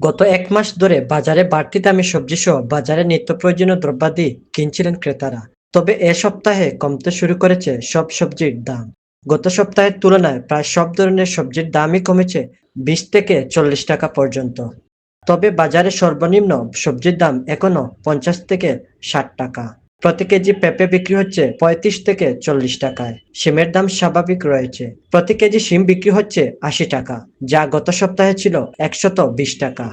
গত এক মাস ধরে বাজারে বাড়তি দামে সবজি সহ বাজারে নিত্য প্রয়োজনীয় দ্রব্যাদি কিনছিলেন ক্রেতারা। তবে এ সপ্তাহে কমতে শুরু করেছে সব সবজির দাম। গত সপ্তাহের তুলনায় প্রায় সব ধরনের সবজির দামই কমেছে বিশ থেকে চল্লিশ টাকা পর্যন্ত। তবে বাজারে সর্বনিম্ন সবজির দাম এখনও পঞ্চাশ থেকে ষাট টাকা। প্রতি কেজি পেঁপে বিক্রি হচ্ছে পঁয়ত্রিশ থেকে চল্লিশ টাকায়। সিমের দাম স্বাভাবিক রয়েছে। প্রতি কেজি সিম বিক্রি হচ্ছে আশি টাকা, যা গত সপ্তাহে ছিল একশত বিশ টাকা।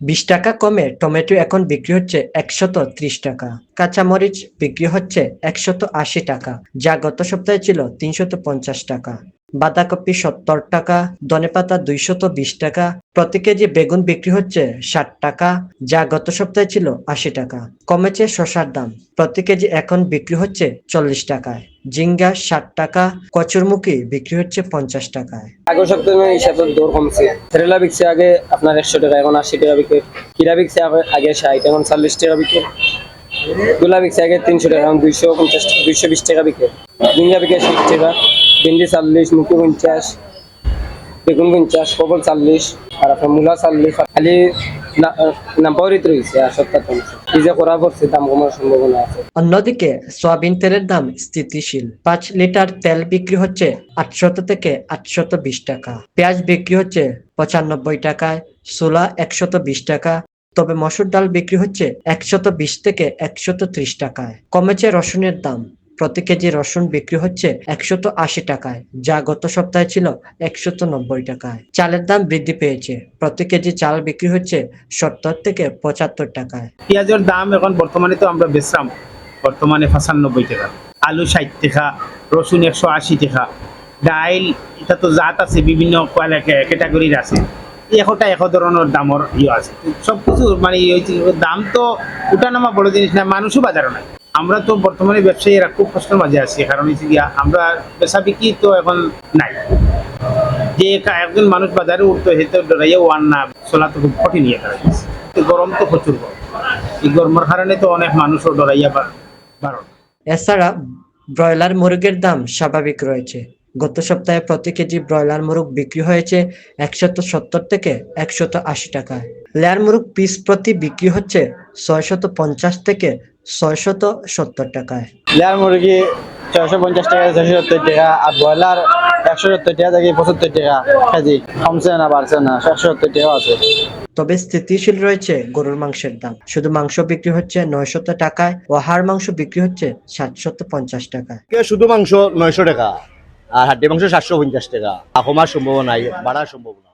বিশ টাকা কমে টমেটো এখন বিক্রি হচ্ছে একশত ত্রিশ টাকা। কাঁচামরিচ বিক্রি হচ্ছে একশত আশি টাকা, যা গত সপ্তাহে ছিল তিনশত পঞ্চাশ টাকা। বাঁধাকপি সত্তর টাকা, ধনেপাতা দুইশত বিশ টাকা, প্রতি কেজি বেগুন বিক্রি হচ্ছে ষাট টাকা, যা গত সপ্তাহে ছিল আশি টাকা। কমেছে শশার দাম, প্রতি কেজি এখন বিক্রি হচ্ছে চল্লিশ টাকায়। জিঙ্গা ষাট টাকা, কচুরমুখী বিক্রি হচ্ছে পঞ্চাশ টাকায়। আগের সপ্তাহে দর কমছে। রেলা বিকছে আগে আপনার একশো টাকা, এখন আশি টাকা বিকে কিরা বিকছে আগে- ষাট, এখন চল্লিশ টাকা বিকে গুলা বিকছে আগে তিনশো টাকা দুইশো পঞ্চাশ, দুইশো বিশ টাকা বিকে ঝিঙ্গা বিকে ষাট টাকা, ভিন্ডি চল্লিশ মুখি পঞ্চাশ, বেগুন পঞ্চাশ পবল চল্লিশ, আর আপনার মূলা চল্লিশ। খালি কমছে করা দাম কমার সম্ভাবনা আছে। অন্যদিকে, সয়াবিন তেলের দাম স্থিতিশীল। পাঁচ লিটার তেল বিক্রি হচ্ছে আটশত থেকে আটশত বিশ টাকা। পেঁয়াজ বিক্রি হচ্ছে পঁচানব্বই টাকায় সোলা একশত বিশ টাকা তবে মসুর ডাল বিক্রি হচ্ছে একশত বিশ থেকে একশত ত্রিশ টাকায়। কমেছে রসুনের দাম। প্রতি কেজি রসুন বিক্রি হচ্ছে একশত আশি টাকায়, যা গত সপ্তাহে ছিল একশত নব্বই টাকায়। চালের দাম বৃদ্ধি পেয়েছে। প্রতি কেজি চাল বিক্রি হচ্ছে সত্তর থেকে পঁচাত্তর টাকায়। পেঁয়াজের দাম এখন বর্তমানে তো আমরা বেচলাম, বর্তমানে পঁচানব্বই টাকা। আলু ষাট টাকা, রসুন একশো আশি টাকা। ডাইল, এটা তো জাত আছে, বিভিন্ন ক্যাটাগরির আছে। একটা এক ধরনের দামর ইয়ে আছে। সব কিছু মানে দাম তো উঠানামা বড় জিনিস না, মানুষও বাজারও নাই। আমরা তো বর্তমানে ব্যবসায়ীরা খুব কষ্টের মাঝে আছি। কারণ হচ্ছে গিয়া আমরা বেচা বিক্রি তো এখন নাই। যে একজন মানুষ বাজারে উঠতো হেতে ডরাইয়া ওয়ান না, চলা তো খুব কঠিন ইয়ে করা গরম তো প্রচুর গরম। এই গরমের কারণে তো অনেক মানুষও ডরাইয়া বার- বারণ। এছাড়া ব্রয়লার মুরগের দাম স্বাভাবিক রয়েছে। গত সপ্তাহে প্রতি কেজি ব্রয়লার মুরগ বিক্রি হয়েছে একশত সত্তর থেকে একশত আশি টাকায় লেয়ার মুরগ পিস প্রতি বিক্রি হচ্ছে ছয়শত পঞ্চাশ থেকে ছয়শত সত্তর টাকায়। লেয়ার মুরগি ছয়শো পঞ্চাশ টাকা ছয়শো সত্তর টাকা আর ব্রয়লার একশো সত্তর টাকা থেকে পঁচাত্তর টাকা কেজি। কমছে না বাড়ছে না একশো সত্তর টাকাও আছে। তবে স্থিতিশীল রয়েছে গরুর মাংসের দাম। শুধু মাংস বিক্রি হচ্ছে নয়শত টাকায় ও হাড় মাংস বিক্রি হচ্ছে সাতশত পঞ্চাশ টাকায়। শুধু মাংস নয়শো টাকা। আর হাড্ডি মাংস সাতশো পঞ্চাশ টাকা। কমার সম্ভব নাই বাড়ার সম্ভাবনা